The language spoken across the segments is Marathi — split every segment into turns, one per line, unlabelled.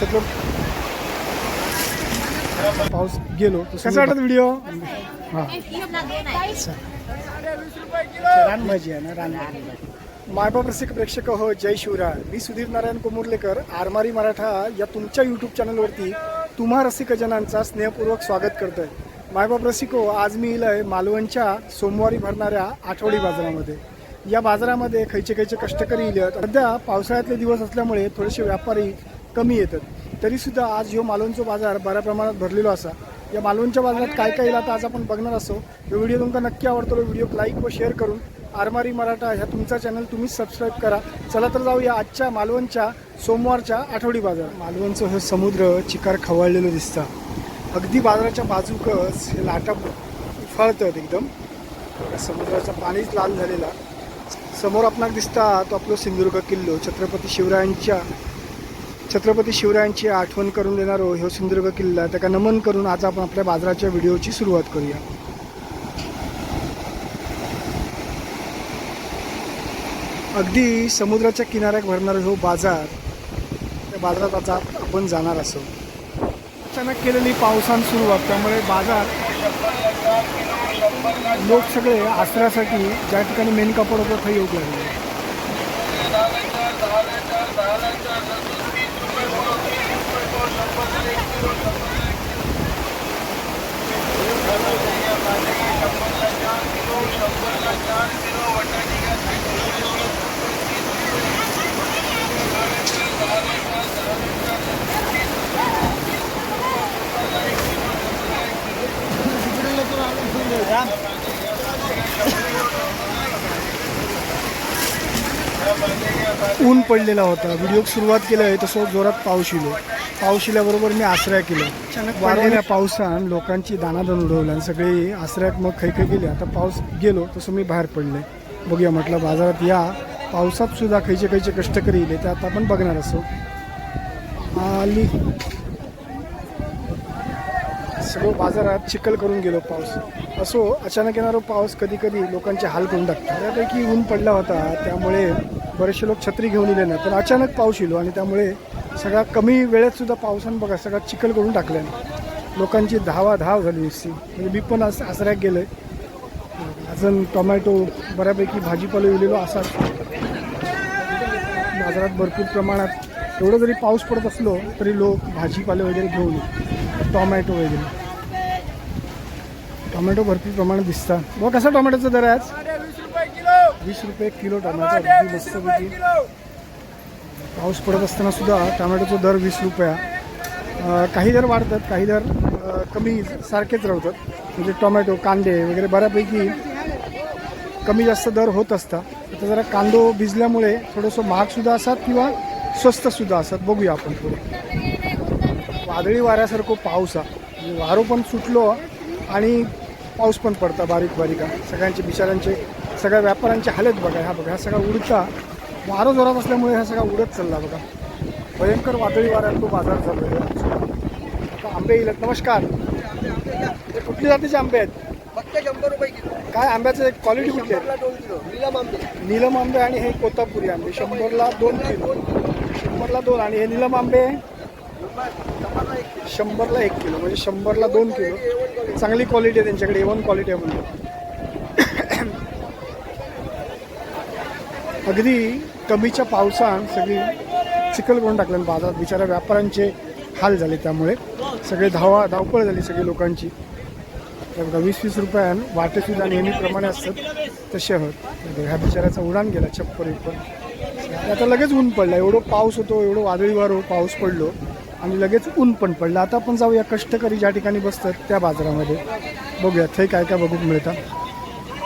छत्रप पाऊस गेलो कसा वाटत व्हिडिओ हां. रानभाजी आहे ना रानभाजी मायबाप रसिक प्रेक्षक हो जय शिवराय. मी सुधीर नारायण कोमुर्लेकर आरमारी मराठा या तुमच्या यूट्यूब चॅनलवरती तुम्हा रसिकजनांचा स्नेहपूर्वक स्वागत करतोय. मायबाप रसिको आज मी इलय मालवणच्या सोमवारी भरणाऱ्या आठवडी बाजारामध्ये. या बाजारामध्ये खैचे खैचे कष्टकरी इल्यात सध्या पावसाळ्यातले दिवस असल्यामुळे थोडेसे व्यापारी कमी येतात. तरीसुद्धा आज ह्यो मालवणचा बाजार बऱ्या प्रमाणात भरलेलो असा. या मालवणच्या बाजारात काय काय येईल आता आज आपण बघणार असो. हे व्हिडिओ तुमचा नक्की आवडतो व्हिडिओ लाईक व शेअर करून आरमारी मराठा ह्या तुमचा चॅनल तुम्हीच सबस्क्राईब करा. चला तर जाऊया आजच्या मालवणच्या सोमवारच्या आठवडी बाजार मालवणचं हे समुद्र चिकार खवळलेलं दिसतं. अगदी बाजाराच्या बाजूकच हे लाटा उफाळतात एकदम. समुद्राचा पाणीच लाल झालेला. समोर आपणाक दिसता तो आपलो सिंधुदुर्ग किल्लो छत्रपती शिवरायांच्या छत्रपती शिवरायांची आठवण करून देणारो ह्यो सिंधुदुर्ग किल्ला. त्याका नमन करून आज आपण आपल्या बाजाराच्या व्हिडिओची सुरुवात करूया. अगदी समुद्राच्या किनाऱ्याक भरणारा हो बाजार त्या बाजारात आता आपण जाणार असो. अचानक केलेली पावसान सुरुवात त्यामुळे बाजार लोक सगळे आसऱ्यासाठी ज्या ठिकाणी मेन कापड होतं येऊ लागले. Yeah. ऊन पडलेला होता. व्हिडिओ सुरुवात केलं आहे तसं जोरात पाऊस येलो पाऊस येल्याबरोबर मी आश्रया केलं. वाढलेल्या पावसान लोकांची दानादन उडवलं आणि सगळे आश्रयात मग खै खै गेले. आता पाऊस गेलो तसं मी बाहेर पडले. बघूया म्हटलं बाजारात या. पावसात सुद्धा खैचे खैचे कष्टकरी येले ते आता आपण बघणार असो. आली. सगळं बाजारात चिखल करून गेलो पाऊस. असो अचानक येणारा पाऊस कधी कधी लोकांचे हाल करून टाकतो. त्यापैकी ऊन पडला होता त्यामुळे बरेचसे लोक छत्री घेऊन येले नाही पण अचानक पाऊस येलो आणि त्यामुळे सगळा कमी वेळेत सुद्धा पावसानं बघा सगळा चिखल करून टाकलं लोकांची धावा धाव झाली नुसती. म्हणजे मी पण असं आसऱ्यात गेलोय. अजून टोमॅटो बऱ्यापैकी भाजीपाला विलेलो असा बाजारात भरपूर प्रमाणात. एवढं जरी पाऊस पडत असलो तरी लोक भाजीपाले वगैरे घेऊन टोमॅटो वगैरे. टोमॅटो भरपूर प्रमाणात दिसतात. व कसा टोमॅटोचा दर आहे आज? वीस रुपये किलो टोमॅटो अगदी मस्तपैकी पाऊस पडत असताना सुद्धा टोमॅटोचा दर वीस रुपया. काही दर वाढतात काही दर कमी सारखेच राहतात. म्हणजे टोमॅटो कांदे वगैरे बऱ्यापैकी कमी जास्त दर होत असतात. आता जरा कांदो भिजल्यामुळे थोडंसं महागसुद्धा असतात किंवा स्वस्तसुद्धा असतात. बघूया आपण थोडं वादळी वाऱ्यासारखं पाऊस आहे. म्हणजे वारो पण सुटलो आणि पाऊस पण पडता बारीक बारीक. सगळ्यांचे बिचाऱ्यांचे सगळ्या व्यापाऱ्यांचे हालत बघा ह्या बघा ह्या सगळा उडता. वारो जोरात असल्यामुळे ह्या सगळा उडत चालला बघा. भयंकर वादळी वाऱ्यात तो बाजार चालू आहे. आता आंबे येईल नमस्कार. हे कुठली जातीचे आंबे आहेत?
फक्त शंभर रुपये किलो.
काय आंब्याचं क्वालिटी कुठली आहे
शंभरला दोन किलो. निलम आंबे.
नीलम आंबे आणि हे कोतापुरी आंबे. शंभरला दोन किलो. शंभरला दोन आणि हे नीलम आंबे.
शंभरला एक किलो
म्हणजे शंभरला दोन किलो. चांगली क्वालिटी आहे त्यांच्याकडे एवन क्वालिटी आहे म्हणजे अगदी कमीच्या पावसान सगळी चिखल करून टाकलं बाजारात बिचाऱ्या व्यापाऱ्यांचे हाल झाले त्यामुळे. सगळे धावा धावपळ झाली सगळी लोकांची. तर बघा वीस वीस रुपयां वाटेसुद्धा नेहमीप्रमाणे असतात. तसे होत ह्या बिचाऱ्याचा उडान गेला छप्पर इप्पर आता लगेच ऊन पडला. एवढं पाऊस होतो एवढं वादळी वारो पाऊस पडलो. आणि लगेच ऊन पण पडलं. आता आपण जाऊया कष्टकरी ज्या ठिकाणी बसतात त्या बाजारामध्ये. बघूया ते काय काय बघूक मिळतात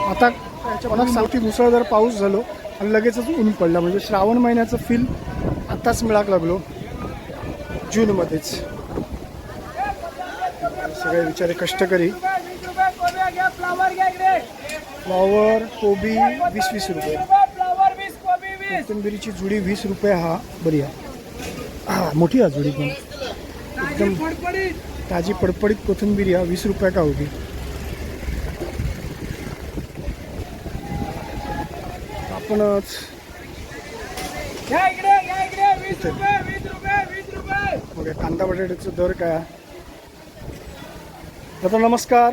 आता कोणाक सांगते मुसळधार पाऊस झालो आणि लगेचच ऊन पडला. म्हणजे श्रावण महिन्याचं फील आत्ताच मिळाक लागलो. जूनमध्येच. सगळे बिचारे कष्टकरी. फ्लॉवर कोबी वीस वीस रुपये. कोथिंबिरीची जुडी वीस रुपये हा. बरी आहे हा मोठी हा जुडी पण. एकदम ताजी पडपडीत कोथिंबीर हा वीस रुपये का होती आपणच बघा कांदा बटाट्याचा दर काय. दादा नमस्कार.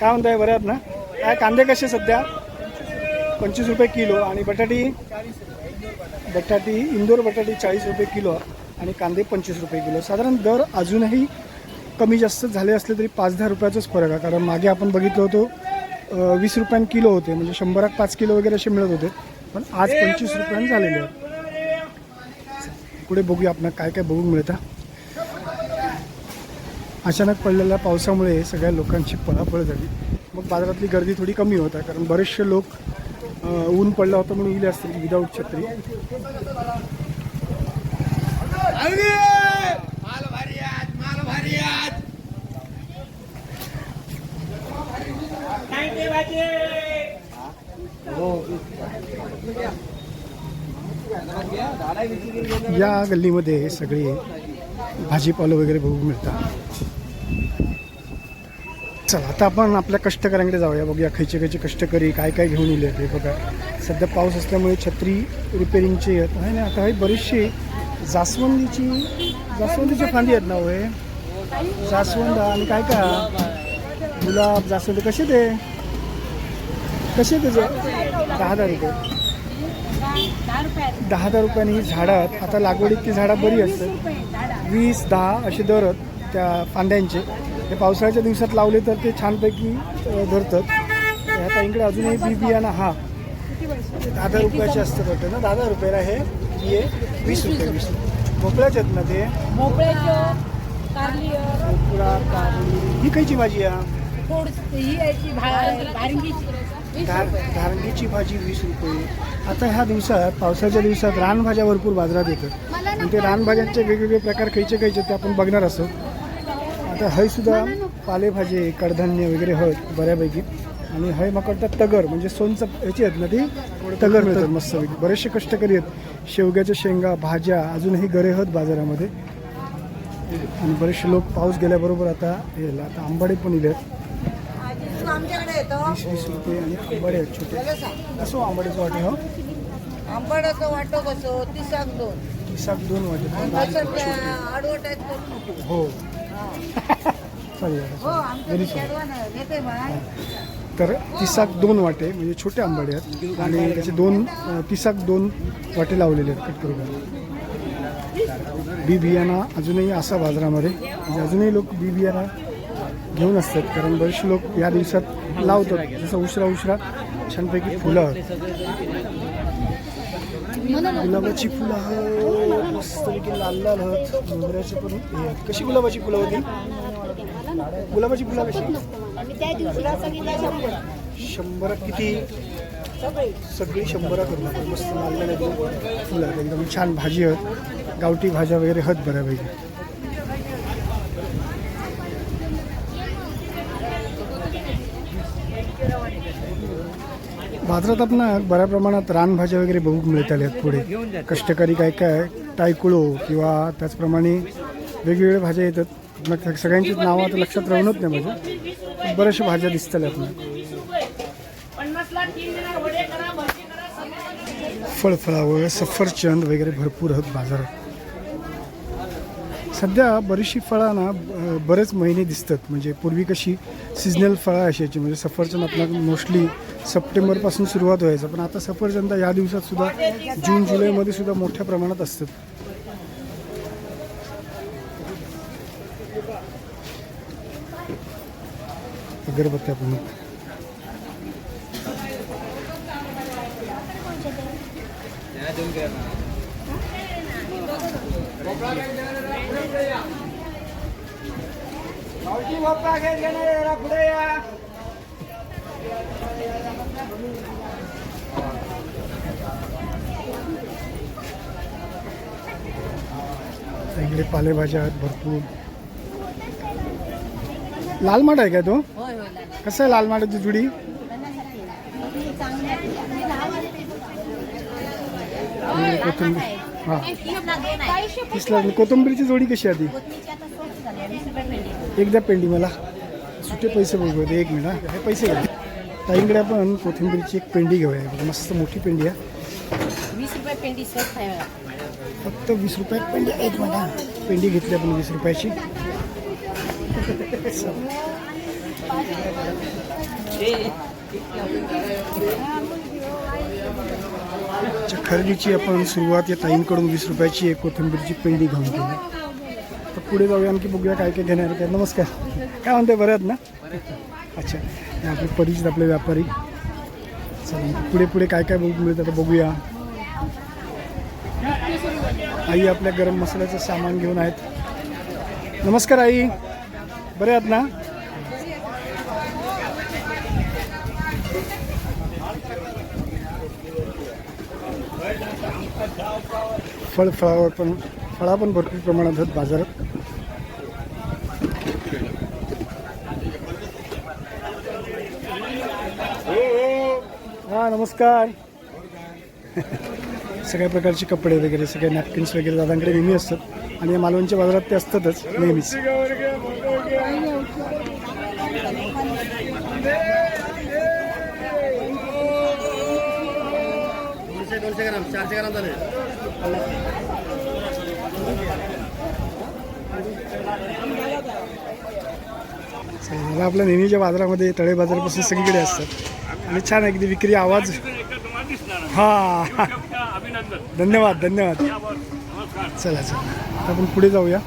काय म्हणताय आहात ना? काय कांदे कसे सध्या? पंचवीस रुपये किलो आणि बटाटी? बटाटी इंदोर बटाटे चाळीस रुपये किलो आणि कांदे पंचवीस रुपये किलो. साधारण दर अजूनही कमी जास्त झाले असले तरी पाच दहा रुपयाचाच फरक आहे. कारण मागे आपण बघितलं होतो वीस रुपयां किलो होते. म्हणजे शंभरात पाच किलो वगैरे असे मिळत होते. पण आज पंचवीस रुपयां झालेले आहेत. पुढे बघूया आपण काय काय बघून मिळतं. अचानक पडलेल्या पावसामुळे सगळ्या लोकांची पळापळ झाली. मग बाजारातली गर्दी थोडी कमी होता कारण बरेचसे लोक ऊन पडलं होतं म्हणून इले असतील छत्री. या गल्लीमध्ये सगळे भाजीपालं वगैरे बघू मिळतात. चला आता आपण आपल्या कष्टकऱ्यांकडे जाऊया. बघूया खयचे खयचे कष्टकरी काय काय घेऊन येले ते बघा. सध्या पाऊस असल्यामुळे छत्री रिपेरिंगची आहेत. आहे ना आता हे बरीचशी जास्वंदीची जास्वंदीची फांदी आहेत ना होय जास्वंद आणि काय काय गुलाब जास्वंद. कसे ते? कसे त्याचे दहा हजार रुपये.
दहा
दहा हजार रुपयाने ही झाडं आहेत. आता लागवडीत ती झाडं बरी असतात. वीस दहा असे दर आहेत त्या फांद्यांचे. ते पावसाळ्याच्या दिवसात लावले तर ते छानपैकी धरतात. ह्या ताईंकडे अजूनही बी बियाणं हा दहा रुपयाचे असतात वाटतं ना? दहा रुपयाला हे हे वीस रुपये वीस भोपळ्याचे आहेत ना ते? भोपळा कारली ही खायची भाजी आहे?
ही.
धारंगीची भाजी वीस रुपये. आता ह्या दिवसात पावसाच्या दिवसात रानभाज्या भरपूर बाजारात येतात. आणि ते रानभाज्यांचे वेगवेगळे प्रकार खायचे खायचे ते आपण बघणार असो. आता हय सुद्धा पालेभाजी कडधान्य वगैरे आहेत बऱ्यापैकी. आणि हय मग वाटतं तगर म्हणजे सोनचं याची आहेत ना ती? तगर मिळतात मस्त बरेचसे कष्टकरी आहेत. शेवग्याच्या शेंगा भाज्या अजूनही गरे आहेत बाजारामध्ये. आणि बरेचसे लोक पाऊस गेल्याबरोबर आता येईल आता आंबाडे पण इले आहेत
आमच्याकडे येतो
वीस वीस रुपये आणि आंबाडे आहेत छोटे. कसं आंबाड्याचं वाटे हो?
आंबाड्याचं वाटो कसं तिसाक दोन.
किसाक दोन वाटे हो.
हो
तर तिसाक दोन वाटे म्हणजे छोटे आंबाडे आहेत. आणि त्याचे दोन तिसाक दोन वाटे लावलेले आहेत कट करून बी बियाणा अजूनही असा बाजारामध्ये म्हणजे अजूनही लोक बी बियाणा घेऊन असतात. कारण बरेचसे लोक या दिवसात लावतात. जसं उशिरा उशिरा छानपैकी फुलं. गुलाबाची फुलं आहेत. मस्तपैकी लाल लाल आहेत. मोगऱ्याचे पण हे आहेत. कशी गुलाबाची फुलं होती? गुलाबाची फुलं कशी? शंभर किती? सगळी शंभर करून मस्त लाल लाल एकदम फुलं आहेत. एकदम छान भाजी आहेत. गावठी भाज्या वगैरे आहेत बऱ्यापैकी. बाजारात आपण बऱ्या प्रमाणात रानभाज्या वगैरे बघूक मिळत आल्या आहेत पुढे. कष्टकरी काय काय टायकुळो किंवा त्याचप्रमाणे वेगवेगळ्या भाज्या येतात. मग सगळ्यांची नावं आता लक्षात राहूनच नाही माझ्या बऱ्याचशा भाज्या दिसतात आपण फळफळावळ सफरचंद वगैरे भरपूर आहेत बाजारात. सध्या बरीचशी फळं ना बरेच महिने दिसतात. म्हणजे पूर्वी कशी सिजनल फळं असायची म्हणजे सफरचंद आपल्याला मोस्टली सप्टेंबरपासून सुरुवात व्हायचं. पण आता सफरचंद या दिवसात सुद्धा जून जुलैमध्ये सुद्धा मोठ्या प्रमाणात असतात अगरबत्त्या पण. या. इकडे पालेभाज्या आहेत भरपूर. लाल माठ आहे का तो? कसं आहे लाल माठाची जुडी? कोथिंबीर. कोथिंबीरची जोडी कशी आहे ती एकदा पेंडी मला. सुटे पैसे बघू दे एक मिनिट हा. पैसे घ्या ताईंकडे आपण कोथिंबीरची एक पेंडी घेऊया. मस्त मोठी पेंडी आहे.
वीस रुपये पेंडी स्वस्त आहे.
फक्त वीस रुपयात पेंडी एक मिनिट पेंडी घेतली आपण वीस रुपयाची. च्या खरेदीची आपण सुरुवात या ताईंकडून वीस रुपयाची एक कोथिंबीरची पेंडी घेऊन केली तर पुढे जाऊया आणखी बघूया काय काय घेणार काय नमस्कार. काय म्हणते बरं आहेत ना? अच्छा. आपले परिचित आपले व्यापारी. चला पुढे पुढे काय काय बघू मिळतं आता बघूया. आई आपल्या गरम मसाल्याचं सामान घेऊन आहेत. नमस्कार आई. बरे आहात ना? फळ फळावर पण फळा पण भरपूर प्रमाणात आहेत बाजारात. हा नमस्कार. सगळ्या प्रकारचे कपडे वगैरे सगळे नॅपकिन्स वगैरे दादांकडे नेहमी असतात. आणि या मालवणच्या बाजारात ते असतातच नेहमीच.
दोनशे ग्राम चारशे ग्राम झाले
मला आपल्या नेहमीच्या बाजारामध्ये तळे बाजारापासून सगळीकडे असतात. आणि छान अगदी विक्री आवाज हा. धन्यवाद धन्यवाद. चला चला. आपण पुढे जाऊया.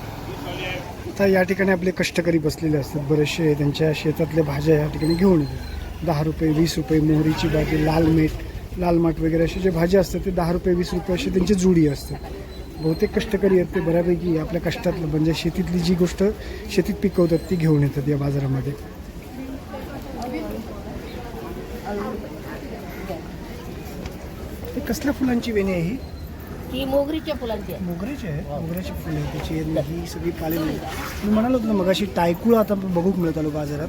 आता या ठिकाणी आपले कष्टकरी बसलेले असतात. बरेचसे त्यांच्या शेतातल्या भाज्या या ठिकाणी घेऊन येतात. दहा रुपये वीस रुपये मोहरीची भाजी लाल मीठ लाल माठ वगैरे असे जे भाज्या असतात ते दहा रुपये वीस रुपये अशी त्यांची जुडी असते बहुतेक कष्टकरी आहेत ते बऱ्यापैकी आपल्या कष्टातलं म्हणजे शेतीतली जी गोष्ट शेतीत पिकवतात ती घेऊन येतात या बाजारामध्ये. कसल्या फुलांची वेणी आहे ही?
ती मोगरीच्या फुलांची आहे.
मोगऱ्याची आहे? मोगऱ्याची फुले आहेत त्याची. आणि ही सगळी पाले मी म्हणालो होतो ना मगाशी टायकुळा आता बघूक मिळत आलो बाजारात.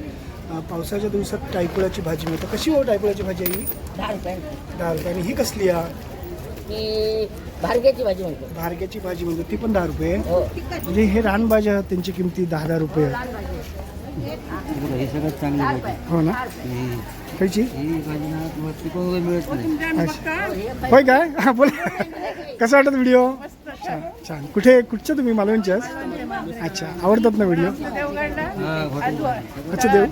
अं, पावसाच्या दिवसात टायकुळाची भाजी मिळते. कशी हो टायकुळाची भाजी आहे ही?
दहा रुपये.
दहा रुपये. आणि ही कसली आहे?
ती भारग्याची भाजी म्हणतो.
भारग्याची भाजी म्हणजे ती पण दहा रुपये.
हो.
म्हणजे हे रानभाज्या आहेत, त्यांची किमती दहा दहा रुपये. आहे.
हे सगळ्यात चांगली भाजी
हो ना?
ही
खायची. होय काय? हा बोल. कसं वाटत व्हिडिओ छान छान. कुठे कुठच्या तुम्ही? मालवणच्याच अच्छा आवडतात ना व्हिडिओ. अच्छा देव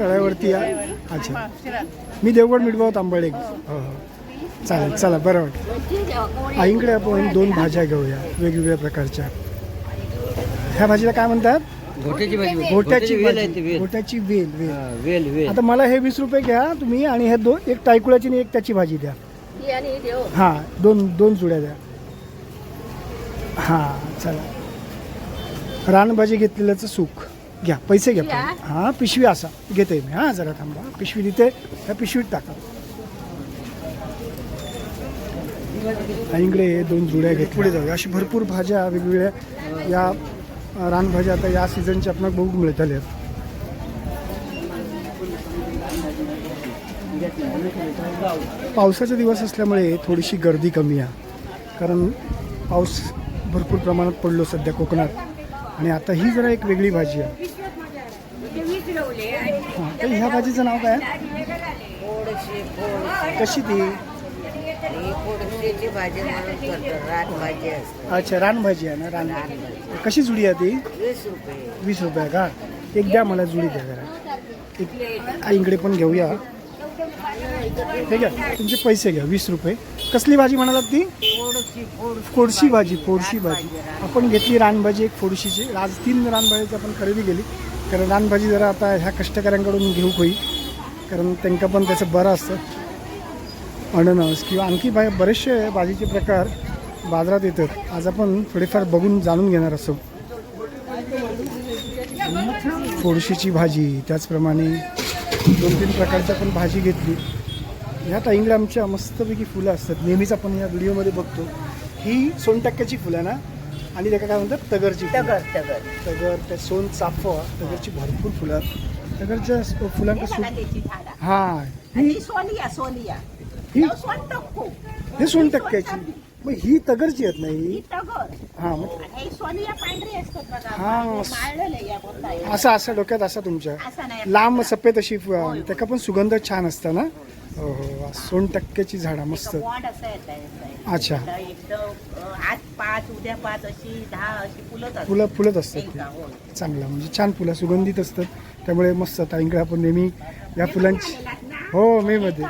तळ्यावरती या अच्छा. मी देवगड मिठभाव तांबळे हो हो. चालेल चला बरं वाटतं आईकडे आपण दोन भाज्या घेऊया वेगवेगळ्या प्रकारच्या. ह्या भाजीला काय म्हणतात?
घोट्याची भाजी
गोट्याची
वेल आहे
भाजी
ती वेल.
गोट्याची वेल वेल.
हा, वेल वेल.
आता मला हे वीस रुपये घ्या तुम्ही आणि हे दोन एक टायकुळाची आणि एक त्याची भाजी द्या.
आणि ही देव.
हां दोन दोन जुड्या द्या. हां चला. रानभाजी घेतलेल्याचं सुख. घ्या पैसे घ्या. हां? पिशवी असा. घेते मी. हां जरा थांबा. पिशवी देते. ह्या पिशवीत टाका. आईकडे दोन जुड्या घेत पुढे जाऊया. अशी भरपूर भाज्या वेगवेगळ्या या अ, रानभाज्या आता या सीझनच्या आपल्याला बघू मिळत आल्या पावसाचे दिवस असल्यामुळे थोडीशी गर्दी कमी आहे. कारण पाऊस भरपूर प्रमाणात पडलो सध्या कोकणात. आणि आता ही जरा एक वेगळी भाजी आहे. हां तर ह्या भाजीचं नाव काय? कशी ती?
भाजी
अच्छा रानभाजी आहे ना रान कशी जुडी आहे ती?
वीस रुपये.
वीस रुपये का? एक द्या मला जुडी द्या जरा. एक आईकडे पण घेऊया. ठीक आहे? तुमचे पैसे घ्या वीस रुपये. कसली भाजी म्हणालात ती?
फोडशी फोड
फोडशी भाजी फोडशी भाजी. आपण घेतली रानभाजी एक फोडशीची. आज तीन रानभाजीची आपण खरेदी केली. कारण रानभाजी जरा आता ह्या कष्टकऱ्यांकडून घेऊ होई. कारण त्यांना पण त्याचं बरं असतं. अननस किंवा आणखी बा बरेचसे भाजीचे प्रकार. बाजारात येतात आज आपण थोडेफार बघून जाणून घेणार असो. फोडशीची भाजी त्याचप्रमाणे दोन तीन प्रकारच्या पण भाजी घेतली. ह्या टाईमला आमच्या मस्तपैकी फुलं असतात. नेहमीच आपण या व्हिडिओमध्ये बघतो. ही सोनटक्क्याची फुलं आहे ना? आणि त्याला काय म्हणतात? तगरची.
तगर तगर.
तगर त्या सोन चाफवा तगरची भरपूर फुलं. तगरच्या स- फुलांका सु हां.
सोनिया सोनिया.
ही
सोन टक्को
हे सोनटक्क्याची. मग ही तगरची आहेत नाही.
ही टगर
हां मग
हे सोनिया पांढरी असतात बघा
हा.
माळलेले या बोलताय
असं असं डोक्यात असा तुमच्या.
असं नाही.
लांब सफेद अशी त्याका पण सुगंध छान असता ना? हो हो सोन टक्क्याची झाडं मस्त.
बॉन्ड असं येत आहे
अच्छा.
एकदम अं, आत पाच उद्या पाच अशी दहा अशी फुलं असतात.
फुलं फुलत असतात?
हो.
चांगलं म्हणजे छान फुलं सुगंधित असतात. त्यामुळे मस्त ताईंकडे आपण नेहमी या फुलांची हो मे मध्ये.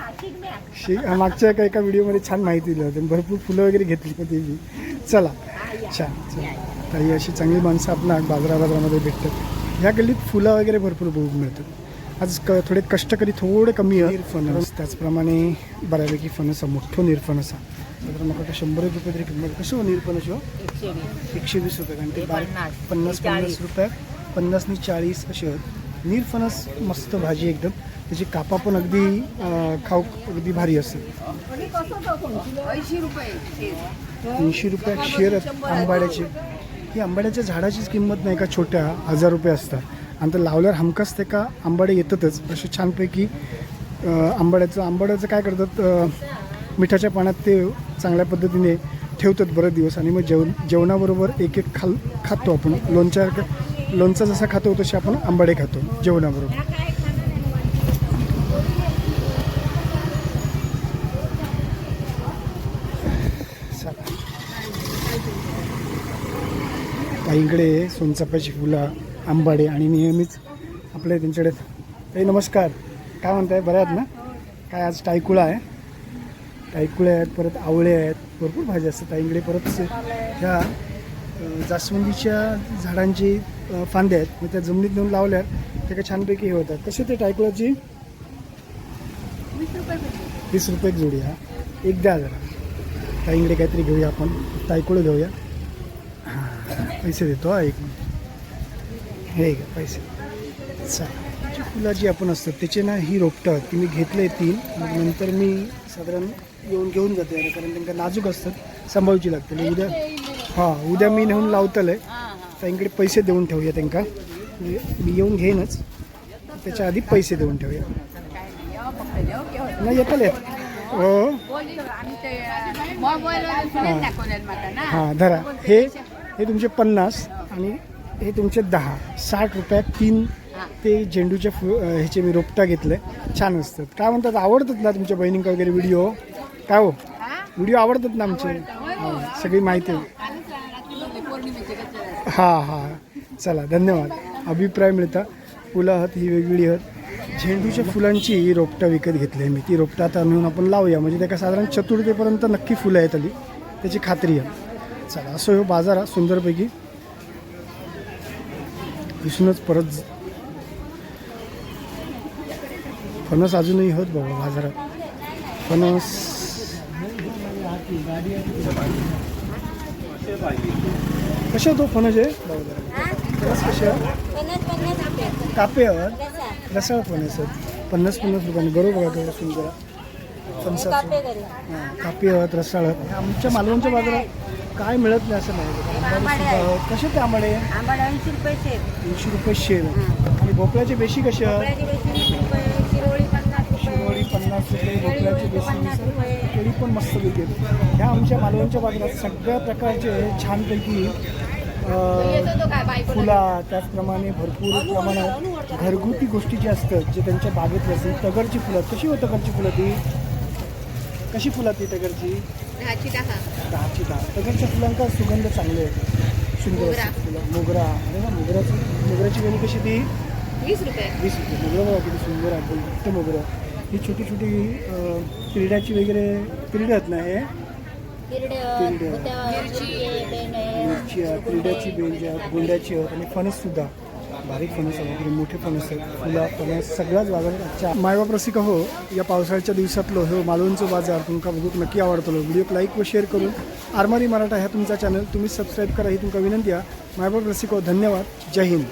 शी मागच्या एका एका व्हिडिओमध्ये छान माहिती दिली होती. भरपूर फुलं वगैरे घेतली होती मी चला. छान चला ताई अशी चांगली माणसं आपल्या बाजारा बाजारामध्ये भेटतात. ह्या गल्लीत फुलं वगैरे भरपूर बघून मिळतात. आज क थोडे कष्टकरी थोडे कमी आहेत. फणस त्याचप्रमाणे बऱ्यापैकी फणस हा मोठो निरफणस हा तर म्हाका शंभर एक रुपये तरी किंमत. कशें हो निरफणस हो?
एकशे वीस.
रुपये. कारण ते
पन्नास.
पन्नास. रुपयात पन्नासनी चाळीस असे आहेत. निरफणस मस्त भाजी एकदम. त्याची कापा पण अगदी खाऊ अगदी भारी असते.
ऐंशी रुपये
ऐंशी रुपयात शेर आंबाड्याची. ही आंबाड्याच्या झाडाचीच किंमत नाही का? छोट्या हजार रुपये असतात. आणि तर लावल्यावर हमखास ते का? आंबाडे येतातच. असे छानपैकी आंबाड्याचं आंबाड्याचं काय करतात? मिठाच्या पाण्यात ते चांगल्या पद्धतीने ठेवतात बरेच दिवस आणि मग जेवण जेवणाबरोबर एक एक खाल खातो आपण. लोणच्या लोणचा जसा खातो तसे आपण आंबाडे खातो जेवणाबरोबर. ताईंकडे सोनचापाची फुलं आंबाडे आणि नेहमीच आपले त्यांच्याकडे. ताई नमस्कार. काय म्हणताय? बऱ्या आहेत ना? काय आज टायकुळा आहे? टायकुळे आहेत परत आवळे आहेत. भरपूर भाज्या असतात ताईंकडे. परत ह्या जास्वंदीच्या झाडांची फांद्या आहेत. मग त्या जमिनीत नेऊन लावल्या त्या काय छानपैकी हे होतात. कशी ते टायकुळाची? वीस रुपये एक जोडी हा. एक द्या जरा. ताईंकडे काहीतरी घेऊया आपण. टायकुळं घेऊया. पैसे देतो हा एक हे घ्या पैसे. चालेल जी फुलं जी आपण असतात त्याचे ना ही रोपटं ती मी घेतले तीन. मग नंतर मी साधारण येऊन घेऊन जाते कारण त्यांना नाजूक असतात सांभाळूची लागते उद्या हां उद्या मी नेऊन लावतले ताईंकडे पैसे देऊन ठेवूया त्यांना म्हणजे मी येऊन घेईनच. त्याच्या आधी पैसे देऊन ठेवूया. नाही येतले हो. हां धरा. हे हे तुमचे पन्नास आणि हे तुमचे दहा. साठ रुपयात तीन ते झेंडूच्या फु ह्याचे मी रोपटा घेतले. छान असतात. काय म्हणतात आवडतात ना तुमच्या बहिणींका वगैरे व्हिडिओ काय हो? व्हिडिओ आवडतात ना आमचे? हां सगळी माहिती आहे. हां हां. चला धन्यवाद. अभिप्राय मिळता. फुलं हत ही वेगवेगळी हत. झेंडूच्या फुलांची रोपटं विकत घेतली आहे मी. ती रोपटा आता आणून आपण लावूया. म्हणजे त्याका साधारण चतुर्थीपर्यंत नक्की फुलं आहेत आली. त्याची खात्री आहे. चला असं हो बाजार हा सुंदरपैकी. दिसूनच परत फणस अजूनही होत बाबा बाजारात. फणस. कसे तो फणस आहे फणस आहे? कापे आहेत. रसाळ फणस आहेत. पन्नास पन्नास रुपयाने बरोबर आहे थोडं हां, कापे आहेत रसाळ आहेत आमच्या मालवणच्या बाजारात काय मिळत नाही असं नाही आंबाडे सुद्धा आहेत. कसे ते आंबाडे
ऐंशी रुपये शेत
तीनशे रुपये शेर आणि भोपळ्याचे बेशी कसे आहेत
शिरोळी पन्नास
शिरोळी पन्नास रुपये भोपळ्याची वीस रुपये. केळी पण मस्त विकेल ह्या आमच्या मालवणच्या बाजारात सगळ्या प्रकारचे छानपैकी अं, फुला त्याचप्रमाणे भरपूर प्रमाणात घरगुती गोष्टी ज्या असतात जे त्यांच्या बागेतली असतील तगरची फुलं. कशी हो तगरची फुलं ती? कशी फुलं ती तगरची
दहाची दहा
दहाची दहा फुलांका सुगंध चांगले आहेत सुंदर असतात फुलं. मोगरा. अरे वा मोगराची मोगऱ्याची वेणी कशी ती?
वीस रुपये.
वीस रुपये. मोगरा बघा किती सुंदर आहे. मोठं मोगरा. ही छोटी छोटी अं, वगैरे क्रीड आहेत ना हे? मिरची आहे क्रीडाची बेंज आहे गोंड्याची आहेत आणि फणस सुद्धा. बारीक फणस वगैरे मोठे फणस आहेत फुला फणस सगळ्याच बाजारात आजच्या मायबाप रसिका हो या पावसाळ्याच्या दिवसातलो हो मालवणचं बाजार तुमका बघूक नक्की आवडतलो. व्हिडिओ लाईक व शेअर करून आरमारी मराठा ह्या तुमचा चॅनल तुम्ही सबस्क्राईब करा ही तुमका विनंती आहे. मायबाप रसिको धन्यवाद. जय हिंद.